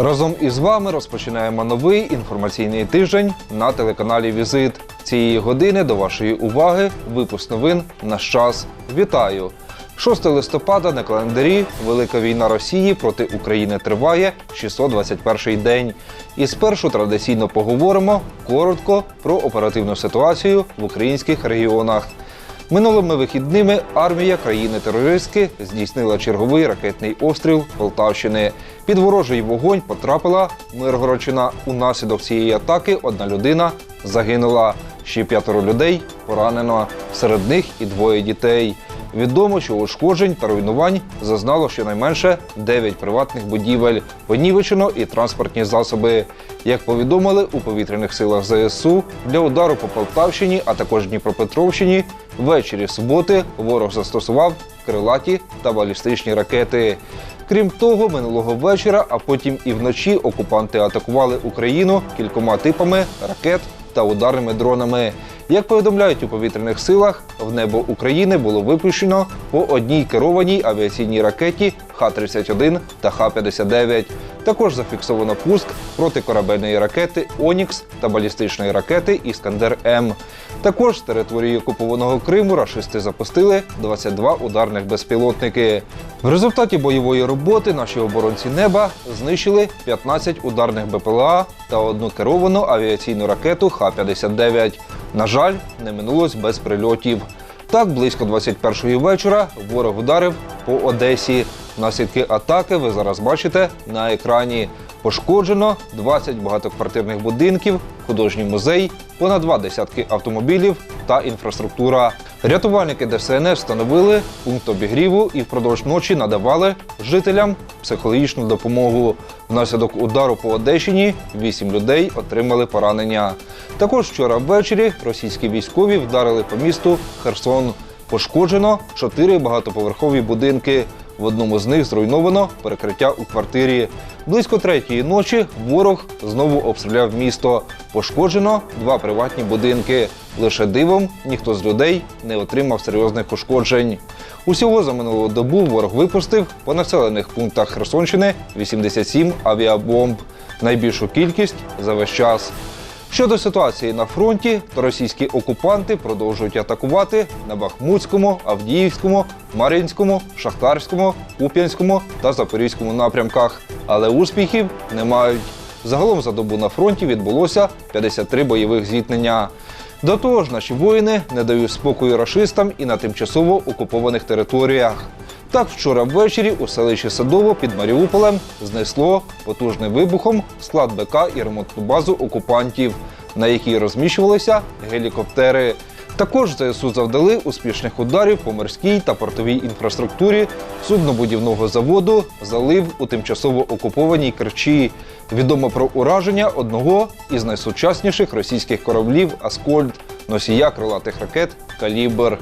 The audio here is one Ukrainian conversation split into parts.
Разом із вами розпочинаємо новий інформаційний тиждень на телеканалі Візит. Цієї години до вашої уваги випуск новин «Наш час». Вітаю! 6 листопада на календарі Велика війна Росії проти України триває 621 день. І спершу традиційно поговоримо коротко про оперативну ситуацію в українських регіонах. Минулими вихідними армія країни-терористки здійснила черговий ракетний обстріл Полтавщини. Під ворожий вогонь потрапила Миргородщина. Унаслідок цієї атаки одна людина загинула. Ще п'ятеро людей поранено. Серед них і двоє дітей. Відомо, що ушкоджень та руйнувань зазнало щонайменше 9 приватних будівель, понівечено і транспортні засоби. Як повідомили у повітряних силах ЗСУ, для удару по Полтавщині, а також Дніпропетровщині, ввечері суботи ворог застосував крилаті та балістичні ракети. Крім того, минулого вечора, а потім і вночі окупанти атакували Україну кількома типами ракет та ударними дронами. Як повідомляють у повітряних силах, в небо України було випущено по одній керованій авіаційній ракеті Х-31 та Х-59. Також зафіксовано пуск протикорабельної ракети Онікс та балістичної ракети Іскандер М. Також з території окупованого Криму рашисти запустили 22 ударних безпілотники. В результаті бойової роботи наші оборонці неба знищили 15 ударних БПЛА та одну керовану авіаційну ракету Х-59. На жаль, не минулось без прильотів. Так, близько 21-ї вечора ворог ударив по Одесі. Наслідки атаки ви зараз бачите на екрані. Пошкоджено 20 багатоквартирних будинків, художній музей, понад два десятки автомобілів та інфраструктура. Рятувальники ДСНС встановили пункт обігріву і впродовж ночі надавали жителям психологічну допомогу. Внаслідок удару по Одещині 8 людей отримали поранення. Також вчора ввечері російські військові вдарили по місту Херсон. Пошкоджено чотири багатоповерхові будинки. В одному з них зруйновано перекриття у квартирі. Близько третьої ночі ворог знову обстріляв місто. Пошкоджено два приватні будинки. Лише дивом ніхто з людей не отримав серйозних ушкоджень. Усього за минулу добу ворог випустив по населених пунктах Херсонщини 87 авіабомб. Найбільшу кількість за весь час. Щодо ситуації на фронті, то російські окупанти продовжують атакувати на Бахмутському, Авдіївському, Мар'їнському, Шахтарському, Куп'янському та Запорізькому напрямках, але успіхів не мають. Загалом за добу на фронті відбулося 53 бойових зіткнення. До того ж, наші воїни не дають спокою рашистам і на тимчасово окупованих територіях. Так, вчора ввечері у селищі Садово під Маріуполем знесло потужним вибухом склад БК і ремонтну базу окупантів, на якій розміщувалися гелікоптери. Також ЗСУ завдали успішних ударів по морській та портовій інфраструктурі суднобудівного заводу залив у тимчасово окупованій Керчі. Відомо про ураження одного із найсучасніших російських кораблів Аскольд, носія крилатих ракет Калібр.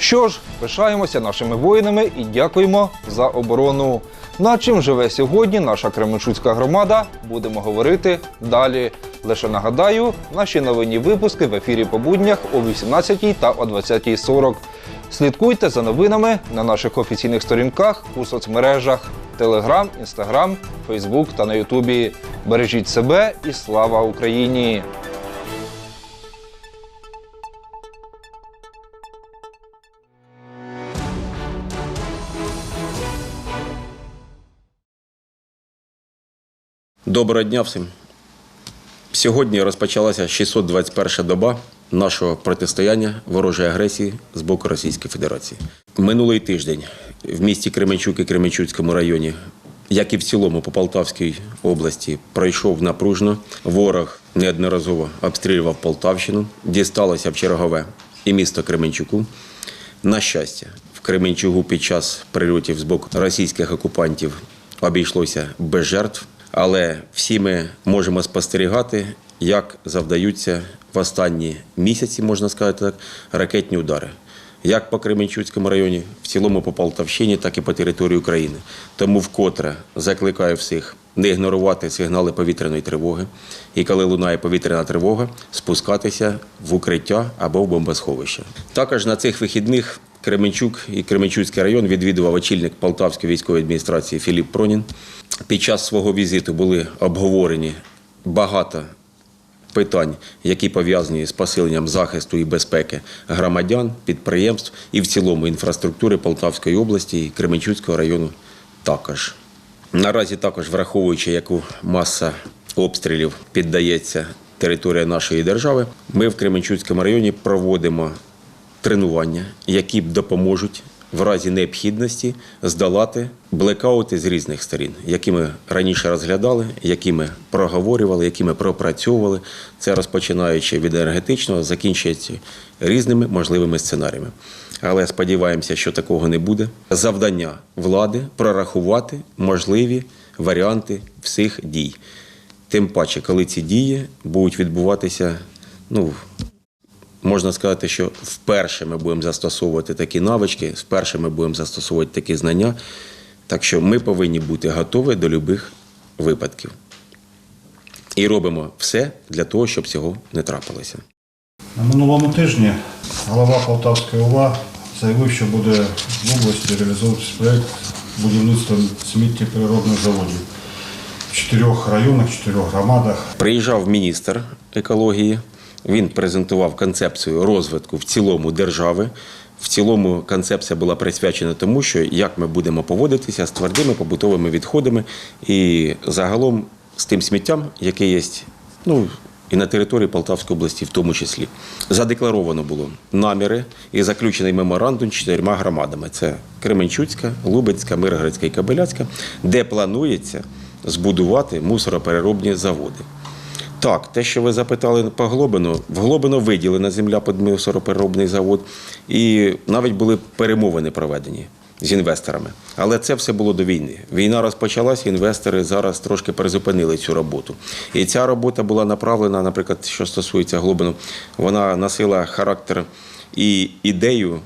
Що ж, пишаємося нашими воїнами і дякуємо за оборону. На чим живе сьогодні наша Кременчуцька громада, будемо говорити далі. Лише нагадаю, наші новинні випуски в ефірі по буднях о 18 та о 20.40. Слідкуйте за новинами на наших офіційних сторінках у соцмережах Телеграм, Інстаграм, Фейсбук та на Ютубі. Бережіть себе і слава Україні! Доброго дня всім. Сьогодні розпочалася 621 доба нашого протистояння ворожої агресії з боку Російської Федерації. Минулий тиждень в місті Кременчук і Кременчуцькому районі, як і в цілому по Полтавській області, пройшов напружно. Ворог неодноразово обстрілював Полтавщину, дісталося в чергове і місто Кременчуку. На щастя, в Кременчугу під час прильотів з боку російських окупантів обійшлося без жертв, але всі ми можемо спостерігати, як завдаються в останні місяці, можна сказати так, ракетні удари. Як по Кременчуцькому районі, в цілому по Полтавщині, так і по території України. Тому вкотре закликаю всіх не ігнорувати сигнали повітряної тривоги. І коли лунає повітряна тривога, спускатися в укриття або в бомбосховище. Також на цих вихідних Кременчук і Кременчуцький район відвідував очільник Полтавської військової адміністрації Філіп Пронін. Під час свого візиту були обговорені багато питань, які пов'язані з посиленням захисту і безпеки громадян, підприємств і в цілому інфраструктури Полтавської області і Кременчуцького району також. Наразі також враховуючи, яку маса обстрілів піддається територія нашої держави, ми в Кременчуцькому районі проводимо тренування, які б допоможуть в разі необхідності здолати блекаути з різних сторін, які ми раніше розглядали, які ми проговорювали, які ми пропрацьовували. Це розпочинаючи від енергетичного, закінчуючи різними можливими сценаріями. Але сподіваємося, що такого не буде. Завдання влади прорахувати можливі варіанти всіх дій. Тим паче, коли ці дії будуть відбуватися, ну можна сказати, що вперше ми будемо застосовувати такі навички, вперше ми будемо застосовувати такі знання. Так що ми повинні бути готові до будь-яких випадків. І робимо все для того, щоб цього не трапилося. На минулому тижні голова Полтавської ОВА заявив, що буде в області реалізовуватися проєкт будівництва сміттєпереробних заводів в чотирьох районах, чотирьох громадах. Приїжджав міністр екології. Він презентував концепцію розвитку в цілому держави. В цілому концепція була присвячена тому, що як ми будемо поводитися з твердими побутовими відходами і загалом з тим сміттям, яке є ну, і на території Полтавської області, в тому числі. Задекларовано було наміри і заключений меморандум чотирма громадами: це Кременчуцька, Лубецька, Миргородська і Кабеляцька, де планується збудувати мусоропереробні заводи. Так, те, що ви запитали по Глобину, в Глобино виділена земля під мусоропереробний завод, і навіть були перемовини проведені з інвесторами. Але це все було до війни. Війна розпочалась, інвестори зараз трошки призупинили цю роботу. І ця робота була направлена, наприклад, що стосується Глобину, вона носила характер і ідею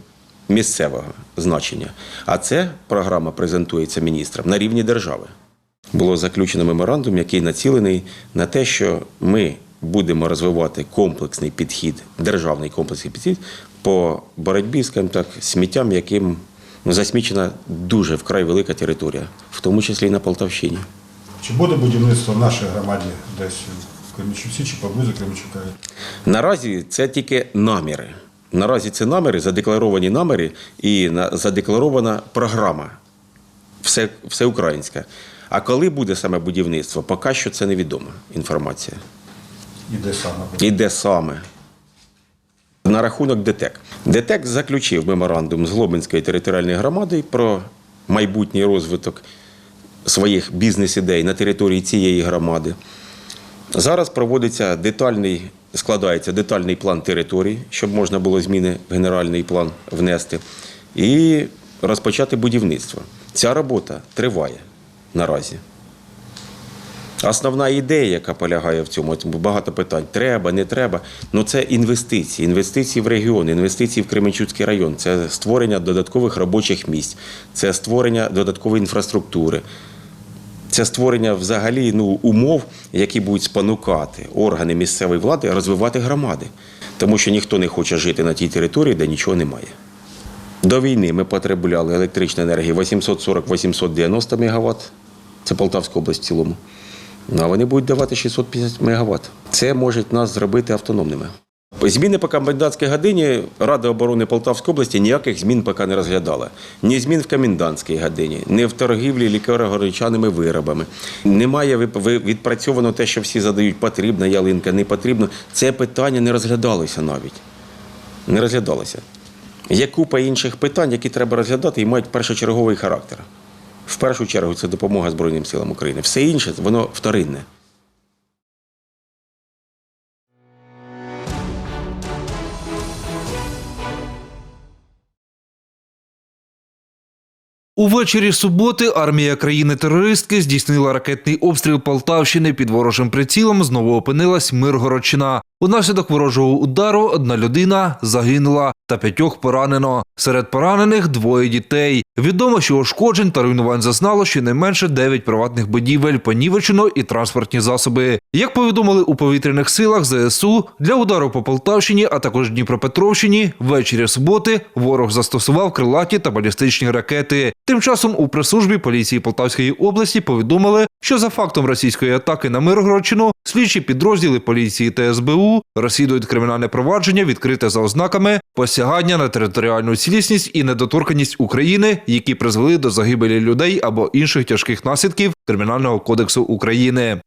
місцевого значення. А це програма презентується міністром на рівні держави було заключено меморандум, який націлений на те, що ми будемо розвивати комплексний підхід, державний комплексний підхід по боротьбі скажімо так, сміттям, яким ну, засмічена дуже вкрай велика територія, в тому числі і на Полтавщині. Чи буде будівництво в нашій громаді десь в Кременчуці чи поблизу Кременчука? Наразі це тільки наміри. Наразі це наміри, задекларовані наміри і на- задекларована програма все, всеукраїнська. А коли буде саме будівництво, поки що це невідома інформація. І де саме? І де саме? На рахунок ДТЕК. ДТЕК заключив меморандум з Глобинською територіальною громадою про майбутній розвиток своїх бізнес-ідей на території цієї громади. Зараз проводиться детальний, складається детальний план території, щоб можна було зміни в генеральний план внести, і розпочати будівництво. Ця робота триває наразі. Основна ідея, яка полягає в цьому, багато питань: треба, не треба. Ну це інвестиції, інвестиції в регіон, інвестиції в Кременчуцький район, це створення додаткових робочих місць, це створення додаткової інфраструктури. Це створення взагалі ну, умов, які будуть спонукати органи місцевої влади розвивати громади. Тому що ніхто не хоче жити на тій території, де нічого немає. До війни ми потребували електричної енергії 840-890 МВт. Це Полтавська область в цілому. Ну, вони будуть давати 650 МВт. Це може нас зробити автономними. Зміни по комендантській годині Рада оборони Полтавської області ніяких змін поки не розглядала. Ні змін в комендантській годині, ні в торгівлі лікаро-горичаними виробами. Немає відпрацьовано те, що всі задають, потрібна ялинка, не потрібно. Це питання не розглядалося навіть. Не розглядалося. Є купа інших питань, які треба розглядати і мають першочерговий характер. В першу чергу це допомога Збройним силам України. Все інше воно вторинне. Увечері суботи армія країни-терористки здійснила ракетний обстріл Полтавщини під ворожим прицілом. Знову опинилась Миргородщина. Унаслідок ворожого удару одна людина загинула та п'ятьох поранено. Серед поранених двоє дітей. Відомо, що ушкоджень та руйнувань зазнало щонайменше 9 приватних будівель, понівечено і транспортні засоби. Як повідомили у повітряних силах ЗСУ, для удару по Полтавщині, а також Дніпропетровщині, ввечері суботи ворог застосував крилаті та балістичні ракети. Тим часом у прес-службі поліції Полтавської області повідомили, що за фактом російської атаки на Миргородщину слідчі підрозділи поліції та СБУ розслідують кримінальне провадження, відкрите за ознаками посягання на територіальну цілісність і недоторканність України, які призвели до загибелі людей або інших тяжких наслідків Кримінального кодексу України.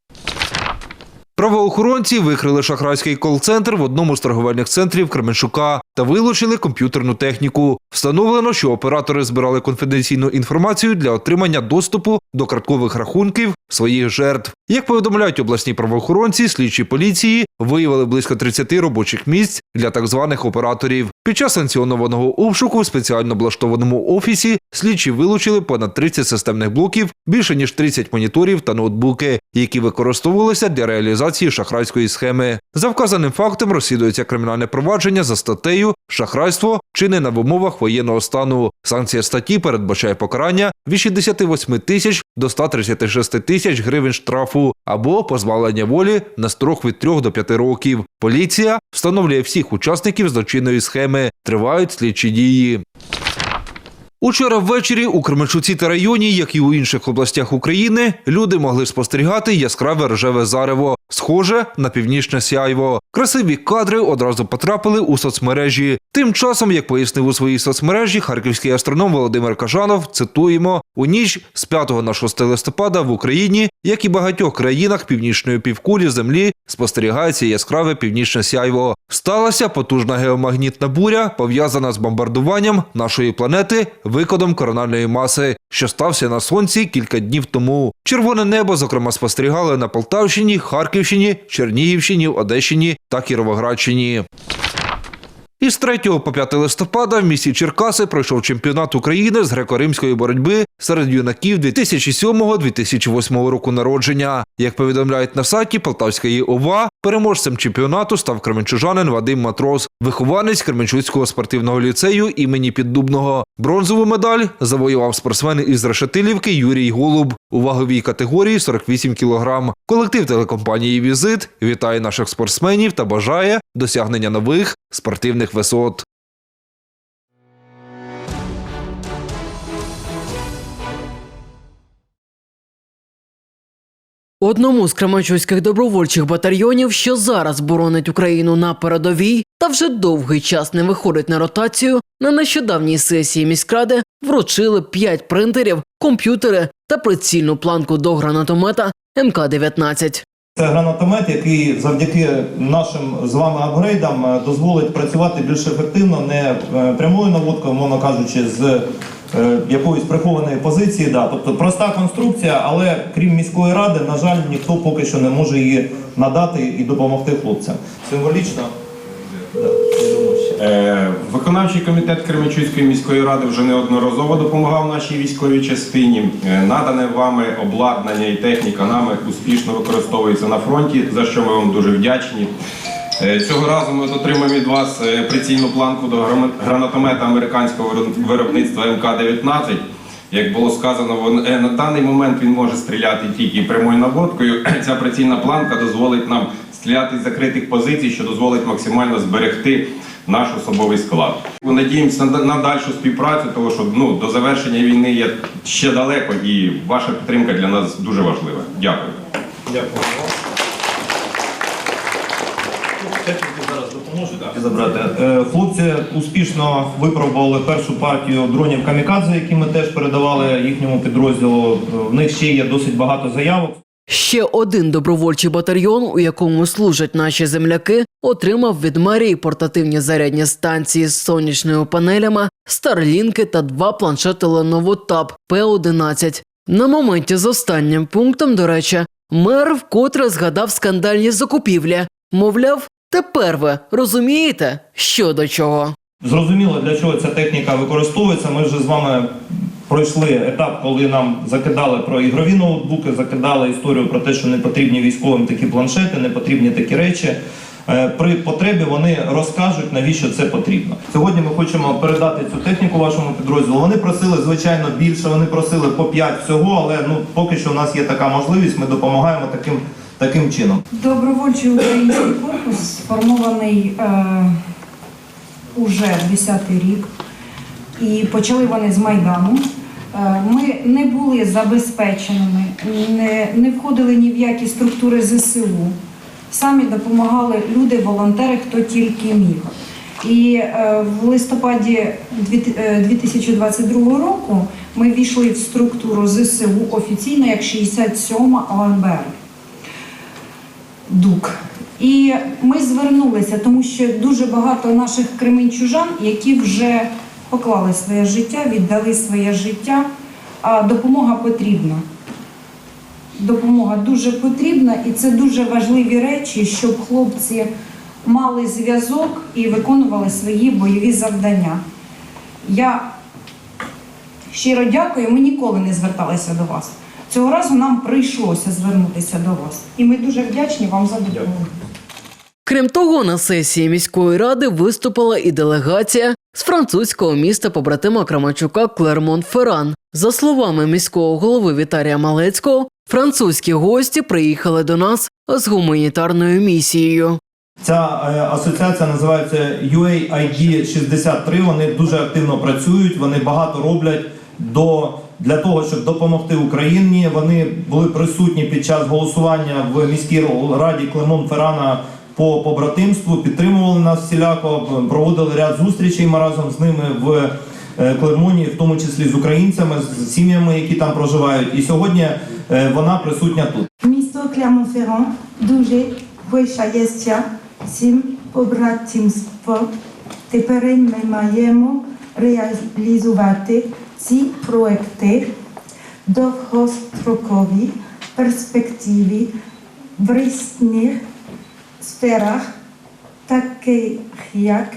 Правоохоронці викрили шахрайський кол-центр в одному з торговельних центрів Кременчука та вилучили комп'ютерну техніку. Встановлено, що оператори збирали конфіденційну інформацію для отримання доступу до карткових рахунків своїх жертв. Як повідомляють обласні правоохоронці, слідчі поліції виявили близько 30 робочих місць для так званих операторів. Під час санкціонованого обшуку в спеціально облаштованому офісі слідчі вилучили понад 30 системних блоків, більше ніж 30 моніторів та ноутбуки, які використовувалися для реалізації шахрайської схеми. За вказаним фактом розслідується кримінальне провадження за статтею Шахрайство чинене в умовах воєнного стану. Санкція статті передбачає покарання від 68 тисяч до 136 тисяч гривень штрафу або позбавлення волі на строк від 3 до 5 років. Поліція встановлює всіх учасників злочинної схеми. Тривають слідчі дії. Учора ввечері у Кременчуці та районі, як і у інших областях України, люди могли спостерігати яскраве рожеве зарево, схоже на північне сяйво. Красиві кадри одразу потрапили у соцмережі. Тим часом, як пояснив у своїй соцмережі харківський астроном Володимир Кажанов, цитуємо: у ніч з 5 на 6 листопада в Україні, як і багатьох країнах північної півкулі землі, спостерігається яскраве північне сяйво. Сталася потужна геомагнітна буря, пов'язана з бомбардуванням нашої планети викидом корональної маси, що стався на сонці кілька днів тому. Червоне небо, зокрема, спостерігали на Полтавщині, Харківщині, Чернігівщині, Одещині та Кіровоградщині. Із 3 по 5 листопада в місті Черкаси пройшов чемпіонат України з греко-римської боротьби серед юнаків 2007-2008 року народження. Як повідомляють на сайті Полтавської ОВА, переможцем чемпіонату став кременчужанин Вадим Матрос, вихованець Кременчуцького спортивного ліцею імені Піддубного. Бронзову медаль завоював спортсмен із Решетилівки Юрій Голуб у ваговій категорії 48 кг. Колектив телекомпанії Візит вітає наших спортсменів та бажає досягнення нових спортивних висот. Одному з кременчуцьких добровольчих батальйонів, що зараз боронить Україну на передовій, та вже довгий час не виходить на ротацію, на нещодавній сесії міськради вручили 5 принтерів, комп'ютери та прицільну планку до гранатомета МК-19. Це гранатомет, який завдяки нашим з вами апгрейдам е, дозволить працювати більш ефективно, не е, прямою наводкою, мовно кажучи, з е, якоїсь прихованої позиції. Да. Тобто проста конструкція, але крім міської ради, на жаль, ніхто поки що не може її надати і допомогти хлопцям. Символічно. Да, я думаю, Виконавчий комітет Кременчуцької міської ради вже неодноразово допомагав нашій військовій частині. Е, Надане вами обладнання і техніка нами успішно використовується на фронті, за що ми вам дуже вдячні. Е, Цього разу ми отримаємо від вас е, прицільну планку до гранатомета американського виробництва МК-19. Як було сказано, е, на даний момент він може стріляти тільки прямою наводкою. Ця прицільна планка дозволить нам стріляти з закритих позицій, що дозволить максимально зберегти наш особовий склад. Надіємося на, на дальшу співпрацю, тому що ну, до завершення війни є ще далеко, і ваша підтримка для нас дуже важлива. Дякую. Дякую. Техніки зараз допоможуть забрати. Е, Хлопці успішно випробували першу партію дронів камікадзе, які ми теж передавали їхньому підрозділу. Е, В них ще є досить багато заявок. Ще один добровольчий батальйон, у якому служать наші земляки, отримав від мерії портативні зарядні станції з сонячними панелями, старлінки та два планшети Lenovo Tab P11. На моменті з останнім пунктом, до речі, мер вкотре згадав скандальні закупівлі. Мовляв, тепер ви розумієте, що до чого. Зрозуміло, для чого ця техніка використовується. Ми вже з вами пройшли етап, коли нам закидали про ігрові ноутбуки, закидали історію про те, що не потрібні військовим такі планшети, не потрібні такі речі. е, при потребі вони розкажуть, навіщо це потрібно. Сьогодні ми хочемо передати цю техніку вашому підрозділу. Вони просили, звичайно, більше, вони просили по 5 всього, але ну, поки що у нас є така можливість, ми допомагаємо таким, таким чином. Добровольчий український корпус сформований е, уже 10-й рік, і почали вони з Майдану. Е, ми не були забезпеченими, не, не входили ні в які структури ЗСУ. Самі допомагали люди, волонтери, хто тільки міг. І е, в листопаді е, 2022 року ми війшли в структуру ЗСУ офіційно як 67 ОМБР. ДУК. І ми звернулися, тому що дуже багато наших кременчужан, які вже поклали своє життя, віддали своє життя, а допомога потрібна. Допомога дуже потрібна, і це дуже важливі речі, щоб хлопці мали зв'язок і виконували свої бойові завдання. Я щиро дякую, ми ніколи не зверталися до вас. Цього разу нам прийшлося звернутися до вас. І ми дуже вдячні вам за допомогу. Крім того, на сесії міської ради виступила і делегація з французького міста побратима Крамачука Клермон-Ферран. За словами міського голови Віталія Малецького, французькі гості приїхали до нас з гуманітарною місією. Ця е, асоціація називається UAID 63. Вони дуже активно працюють, вони багато роблять до, для того, щоб допомогти Україні. Вони були присутні під час голосування в міській раді Клемон Феррана по побратимству, підтримували нас всіляко, проводили ряд зустрічей. Ми разом з ними в е, Клермоні, в тому числі з українцями, з сім'ями, які там проживають. І сьогодні е, вона присутня тут. Місто Clermont-Ferrand дуже пишається цим побратимством. Тепер ми маємо реалізувати ці проекти довгострокові перспективи в різних сферах, таких як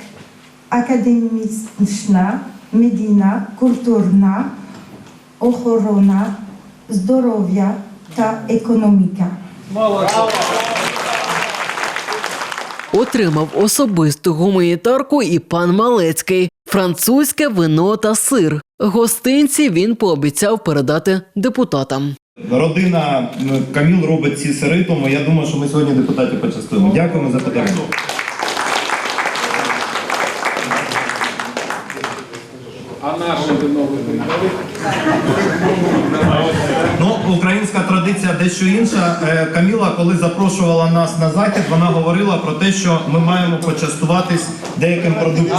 академічна, медійна, культурна, охорона, здоров'я та економіка. Отримав особисту гуманітарку і пан Малецький, французьке вино та сир. Гостинці він пообіцяв передати депутатам. Родина Каміл робить ці сири, тому я думаю, що ми сьогодні депутатів почастуємо. Дякуємо за подарунок. Ну, українська традиція дещо інша. Е, Каміла, коли запрошувала нас на захід, вона говорила про те, що ми маємо почастуватись деяким продуктом.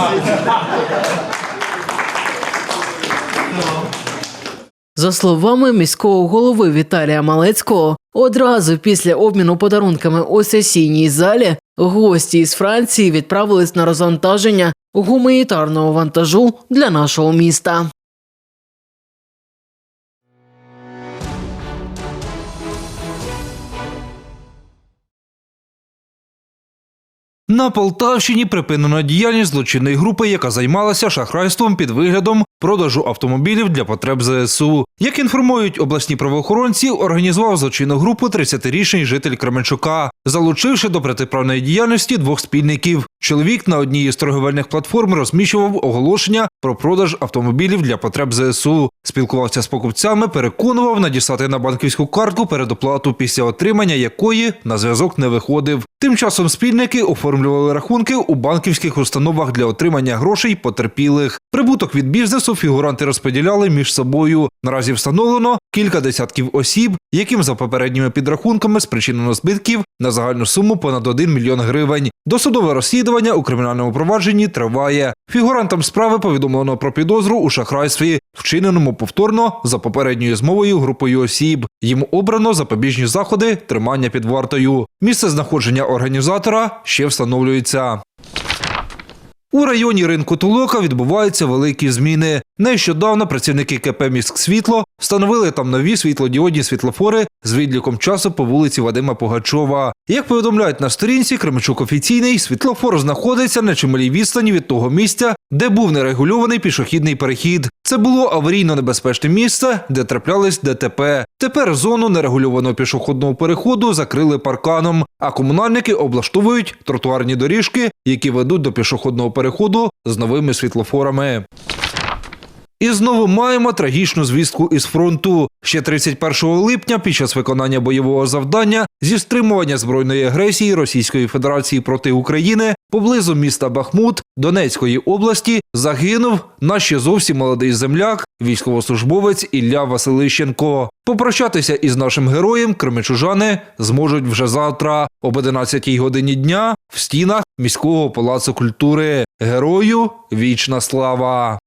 За словами міського голови Віталія Малецького, одразу після обміну подарунками у сесійній залі гості із Франції відправились на розвантаження гуманітарного вантажу для нашого міста. На Полтавщині припинено діяльність злочинної групи, яка займалася шахрайством під виглядом продажу автомобілів для потреб ЗСУ. Як інформують обласні правоохоронці, організував злочинну групу 30-річний житель Кременчука, залучивши до протиправної діяльності двох спільників. Чоловік на одній із торговельних платформ розміщував оголошення про продаж автомобілів для потреб ЗСУ. Спілкувався з покупцями, переконував надіслати на банківську картку передоплату, після отримання якої на зв'язок не виходив. Тим часом спільники оформлювали рахунки у банківських установах для отримання грошей потерпілих. Прибуток від бізнесу фігуранти розподіляли між собою. Наразі встановлено кілька десятків осіб, яким за попередніми підрахунками спричинено збитків на загальну суму понад 1 мільйон гривень. Досудове розслідування у кримінальному провадженні триває. Фігурантам справи повідомлено про підозру у шахрайстві, вчиненому повторно за попередньою змовою групою осіб. Їм обрано запобіжні заходи тримання під вартою. Місце знаходження організатора ще встановлюється. У районі ринку Толока відбуваються великі зміни. Нещодавно працівники КП «Міськсвітло» встановили там нові світлодіодні світлофори з відліком часу по вулиці Вадима Пугачова. Як повідомляють на сторінці, Кременчук офіційний світлофор знаходиться на чималій відстані від того місця, де був нерегульований пішохідний перехід. Це було аварійно небезпечне місце, де траплялись ДТП. Тепер зону нерегульованого пішохідного переходу закрили парканом, а комунальники облаштовують тротуарні доріжки, які ведуть до пішохідного переходу з новими світлофорами. І знову маємо трагічну звістку із фронту. Ще 31 липня, під час виконання бойового завдання зі стримування збройної агресії Російської Федерації проти України поблизу міста Бахмут Донецької області загинув наш ще зовсім молодий земляк, військовослужбовець Ілля Василищенко. Попрощатися із нашим героєм кремечужани зможуть вже завтра об 11 годині дня в стінах міського палацу культури. Герою вічна слава!